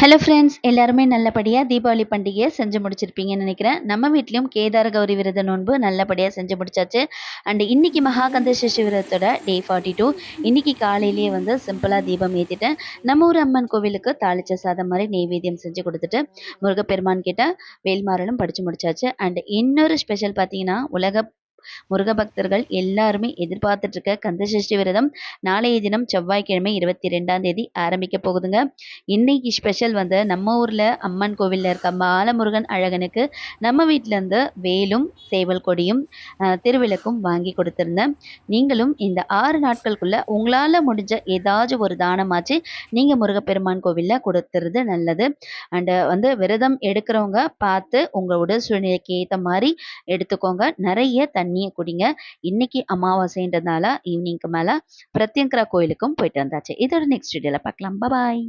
Hello friends எல்லாருமே நல்லபடியாக தீபாவளி பண்டிகையை செஞ்சு முடிச்சிருப்பீங்கன்னு நினைக்கிறேன். நம்ம வீட்லேயும் கேதார கௌரி விரத நோன்பு நல்லபடியாக செஞ்சு முடிச்சாச்சு. அண்ட் இன்றைக்கி மகாகந்த சஷ்டி விரதத்தோட டே ஃபார்ட்டி டூ இன்றைக்கி காலையிலேயே வந்து சிம்பிளாக தீபம் ஏற்றிட்டேன் நம்ம ஊர் அம்மன் கோவிலுக்கு தாளிச்ச சாதம் மாதிரி நெய்வேத்தியம் செஞ்சு கொடுத்துட்டு முருகப்பெருமான் கிட்ட வேல்மாறலும் படித்து முடிச்சாச்சு. அண்ட் இன்னொரு ஸ்பெஷல் பார்த்தீங்கன்னா உலக முருக பக்தர்கள் எல்லாருமே எதிர்பார்த்துட்டு இருக்க கந்தசஷ்டி விரதம் நாளைய தினம் செவ்வாய்க்கிழமை இருபத்தி ரெண்டாம் தேதி ஆரம்பிக்க போகுதுங்க. இன்னைக்கு ஸ்பெஷல் வந்து நம்ம ஊரில் அம்மன் கோவிலில் இருக்க பாலமுருகன் அழகனுக்கு நம்ம வீட்டிலேருந்து வேலும் சேவல் கொடியும் திருவிளக்கும் வாங்கி கொடுத்துருந்தேன். நீங்களும் இந்த ஆறு நாட்களுக்குள்ளே உங்களால் முடிஞ்ச ஏதாச்சும் ஒரு தானமாச்சு நீங்கள் முருகப்பெருமான் கோவிலில் கொடுத்துறது நல்லது. அண்டு வந்து விரதம் எடுக்கிறவங்க பார்த்து உங்களோட உடல் சூழ்நிலைக்கு ஏற்ற மாதிரி எடுத்துக்கோங்க. நிறைய தண்ணி தண்ணியை குடிங்க. இன்னைக்கு அமாவாசைன்றதுனால ஈவினிங்க்கு மேலே பிரத்யங்கரா கோயிலுக்கும் போயிட்டு வந்தாச்சு. இதோட நெக்ஸ்ட் வீடியோவில் பார்க்கலாம் பாய்